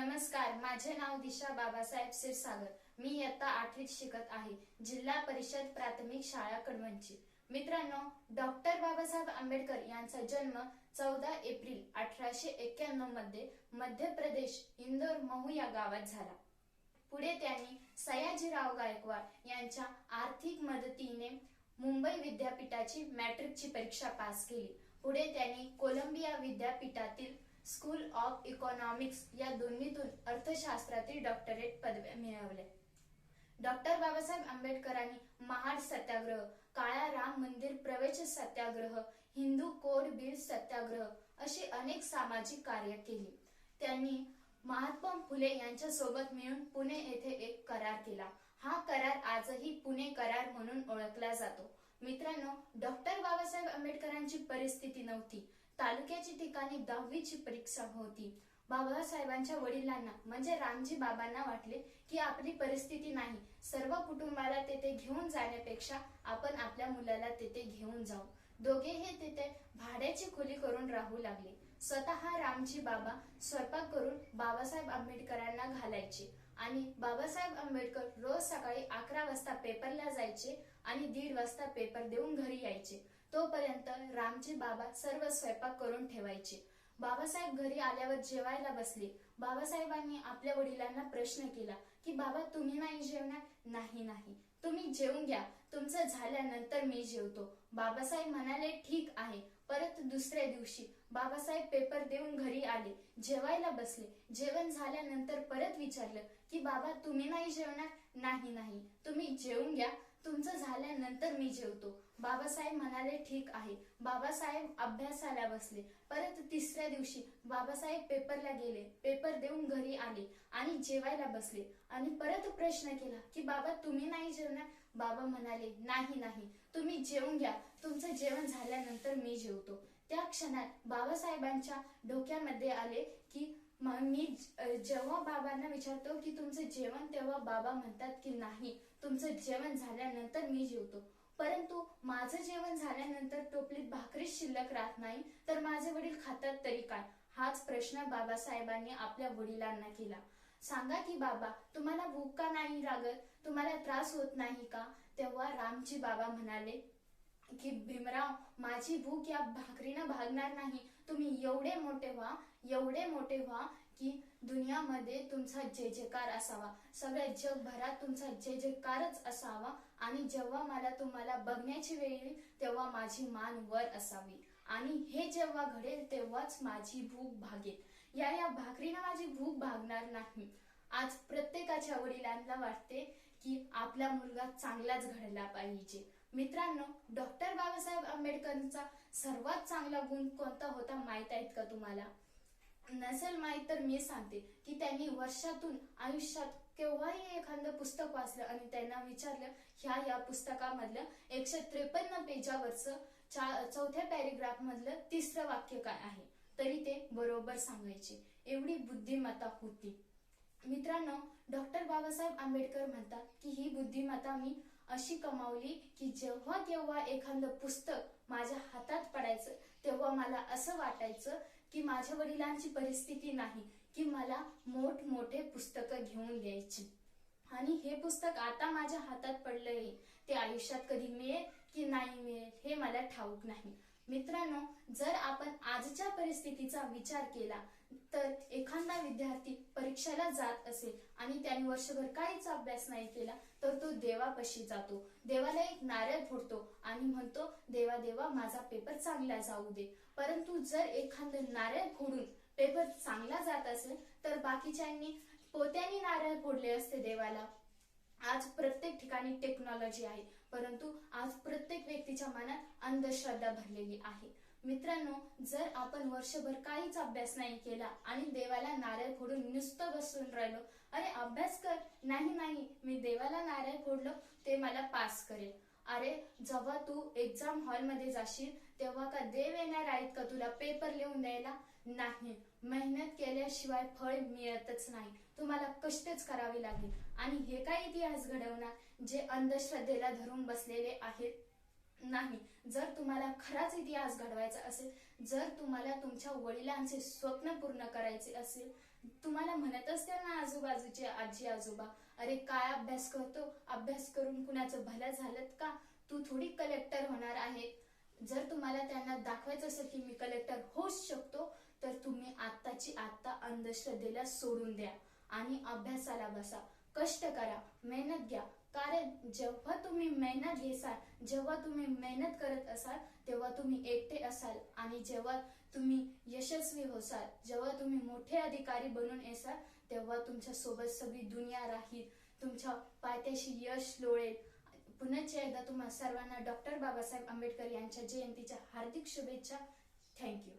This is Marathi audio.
नमस्कार माझे नाव दिशा बाबासाहेब क्षीरसागर. मी इयत्ता आठवीत शिकत आहे जिल्हा परिषद प्राथमिक शाळा कडवणची मित्रांनो डॉक्टर बाबासाहेब आंबेडकर यांचा जन्म चौदा एप्रिल अठराशे एक्क्याण्णवमध्ये मध्य प्रदेश इंदोर महू या गावात झाला. पुढे त्यांनी सयाजीराव गायकवाड यांच्या आर्थिक मदतीने मुंबई विद्यापीठाची मॅट्रिकची परीक्षा पास केली. पुढे त्यांनी कोलंबिया विद्यापीठातील स्कूल ऑफ इकॉनॉमिक्स या दोन्हीतून अर्थशास्त्रातील डॉक्टरेट पदव्या मिळवल्या डॉक्टर बाबासाहेब आंबेडकरांनी महाड सत्याग्रह काळा राम मंदिर प्रवेश सत्याग्रह हिंदू कोड बिल सत्याग्रह अशी अनेक सामाजिक कार्य केली. त्यांनी महात्मा फुले यांच्या सोबत मिळून पुणे येथे एक करार केला. हा करार आजही पुणे करार म्हणून ओळखला जातो. मित्रांनो डॉक्टर बाबासाहेब आंबेडकरांची परिस्थिती नव्हती. तालुक्याची ठिकाणी दहावीची परीक्षा होती. बाबासाहेबांच्या वडिलांना म्हणजे रामजी बाबांना वाटले की आपली परिस्थिती नाही. सर्व कुटुंबाला तेथे घेऊन जाण्यापेक्षा आपण आपल्या मुलाला तेथे घेऊन जाऊ. दोघेही तिथे भाड्याची खोली करून राहू लागले. स्वतः रामजी बाबा स्वयंपाक करून बाबासाहेब आंबेडकरांना घालायचे आणि बाबासाहेब आंबेडकर रोज सकाळी अकरा वाजता पेपरला जायचे आणि दीड वाजता पेपर देऊन घरी यायचे. तोपर्यंत रामजी बाबा सर्व स्वयंपाक करून ठेवायचे. बाबासाहेब घरी आल्यावर जेवायला बसले. बाबासाहेबांनी आपल्या वडिलांना प्रश्न केला की बाबा तुम्ही नाही जेवणार? नाही नाही. तुम्ही जेवून घ्या. तुमचं झाल्यानंतर मी जेवतो. बाबासाहेब म्हणाले ठीक आहे. परत दुसऱ्या दिवशी बाबासाहेब पेपर देऊन घरी आले. जेवायला बसले. जेवण झाल्यानंतर परत विचारलं की बाबा तुम्ही नाही जेवणार? नाही नाही. तुम्ही जेवून घ्या. तुमचं झाल्यानंतर मी जेवतो. बाबासाहेब म्हणाले ठीक आहे. बाबासाहेब अभ्यासाला बसले. परत तिसऱ्या दिवशी बाबासाहेब पेपरला गेले. पेपर देऊन घरी आले आणि जेवायला बसले. आणि परत प्रश्न केला की बाबा तुम्ही नाही जेवणार? बाबा म्हणाले नाही नाही. तुम्ही जेवून घ्या. तुमचं जेवण झाल्यानंतर मी जेवतो. त्या क्षणात बाबासाहेबांच्या डोक्यामध्ये आले की मी जेव्हा बाबांना विचारतो की तुमचं जेवण तेव्हा बाबा म्हणतात की नाही. तुमचं जेवण झाल्यानंतर मी जेवतो. परंतु माझं जेवण झाल्यानंतर टोपलीत भाकरी शिल्लक राहत नाही तर माझे वडील खातात तरी काय? हाच प्रश्न बाबासाहेबांनी आपल्या वडिलांना केला. सांगा की बाबा तुम्हाला भूक का नाही लागत? तुम्हाला त्रास होत नाही का? तेव्हा रामजी बाबा म्हणाले की भीमराव माझी भूक या भाकरीनं भागणार नाही. तुम्ही एवढे मोठे व्हा एवढे मोठे व्हा की दुनियामध्ये तुमचा जय जयकार असावा. सगळ्या जगभरात तुमचा जय जयकारच असावा. आणि जेव्हा मला तुम्हाला बघण्याची वेळ येईल तेव्हा माझी मान वर असावी. आणि हे जेव्हा घडेल तेव्हाच माझी भूक भागेल. या या भाकरीनं माझी भूक भागणार नाही. आज प्रत्येकाच्या वडिलांना वाटते की आपला मुलगा चांगलाच घडला पाहिजे. मित्रांनो डॉक्टर बाबासाहेब आंबेडकरांचा सर्वात चांगला गुण कोणता होता माहीत आहेत का तुम्हाला? नसेल माहीत तर मी सांगते की त्यांनी वर्षातून आयुष्यात केव्हाही एखादं पुस्तक वाचलं आणि त्यांना विचारलं ह्या या पुस्तकामधलं एकशे त्रेपन्न पेजावरचं चौथ्या पॅरेग्राफ मधलं तिसरं वाक्य काय आहे? तरी ते बरोबर सांगायचे. एवढी बुद्धिमत्ता होती. मित्रांनो डॉक्टर बाबासाहेब आंबेडकर म्हणतात की ही बुद्धिमत्ता मी अशी कमावली की जेव्हा केव्हा एखादं पुस्तक माझ्या हातात पडायचं तेव्हा मला असं वाटायचं की माझ्या वडिलांची परिस्थिती नाही की मला मोठमोठे पुस्तकं घेऊन द्यायची. आणि हे पुस्तक आता माझ्या हातात पडलंय. ते आयुष्यात कधी मिळेल की नाही मिळेल हे मला ठाऊक नाही. मित्रांनो जर आपण आजच्या परिस्थितीचा विचार केला तर एखादा विद्यार्थी परीक्षेला जात असेल आणि त्याने वर्षभर काहीच अभ्यास नाही केला तर तो देवापाशी जातो. देवाला एक नारळ फोडतो आणि म्हणतो देवा देवा माझा पेपर चांगला जाऊ दे. परंतु जर एखादं नारळ फोडून पेपर चांगला जात असेल तर बाकीच्यांनी पोत्याने नारळ फोडले असते देवाला. आज प्रत्येक ठिकाणी टेक्नॉलॉजी आहे परंतु आज प्रत्येक व्यक्तीच्या मनात अंधश्रद्धा भरलेली आहे. मित्रांनो जर आपण वर्षभर काहीच अभ्यास नाही केला आणि देवाला नारळ फोडून नुसतं बसून राहिलो अरे अभ्यास कर. नाही नाही मी देवाला नारळ फोडलो ते मला पास करेल. अरे जेव्हा तू एक्झाम हॉलमध्ये जाशील तेव्हा का देव येणार आहेत का तुला पेपर लिहून द्यायला? नाही मेहनत केल्याशिवाय फळ मिळतच नाही. तुम्हाला कष्टच करावे लागेल. आणि हे काय इतिहास घडवणार? जे अंधश्रद्धेला धरून बसलेले आहेत? नाही. जर तुम्हाला खराच इतिहास घडवायचा असेल जर तुम्हाला तुमच्या वडिलांचे स्वप्न पूर्ण करायचे असेल तुम्हाला म्हणत असते ना आजूबाजूचे आजी आजोबा अरे काय अभ्यास करतो? अभ्यास करून कुणाचं भलं झालं का? तू थोडी कलेक्टर होणार आहे. जर तुम्हाला त्यांना दाखवायचं असेल की मी कलेक्टर होऊच शकतो तर तुम्ही आत्ताची आत्ता अंधश्रद्धेला सोडून द्या. आणि अभ्यासाला बसा. कष्ट करा मेहनत घ्या. कारण जेव्हा तुम्ही मेहनत घेसाल जेव्हा तुम्ही मेहनत करत असाल तेव्हा तुम्ही एकटे असाल. आणि जेव्हा तुम्ही यशस्वी होसाल जेव्हा तुम्ही मोठे अधिकारी बनून येसाल तेव्हा तुमच्यासोबत सगळी दुनिया राहील. तुमच्या पायथ्याशी यश लोळेल. पुनश्च एकदा तुम्हा सर्वांना डॉक्टर बाबासाहेब आंबेडकर यांच्या जयंतीच्या हार्दिक शुभेच्छा. थँक्यू.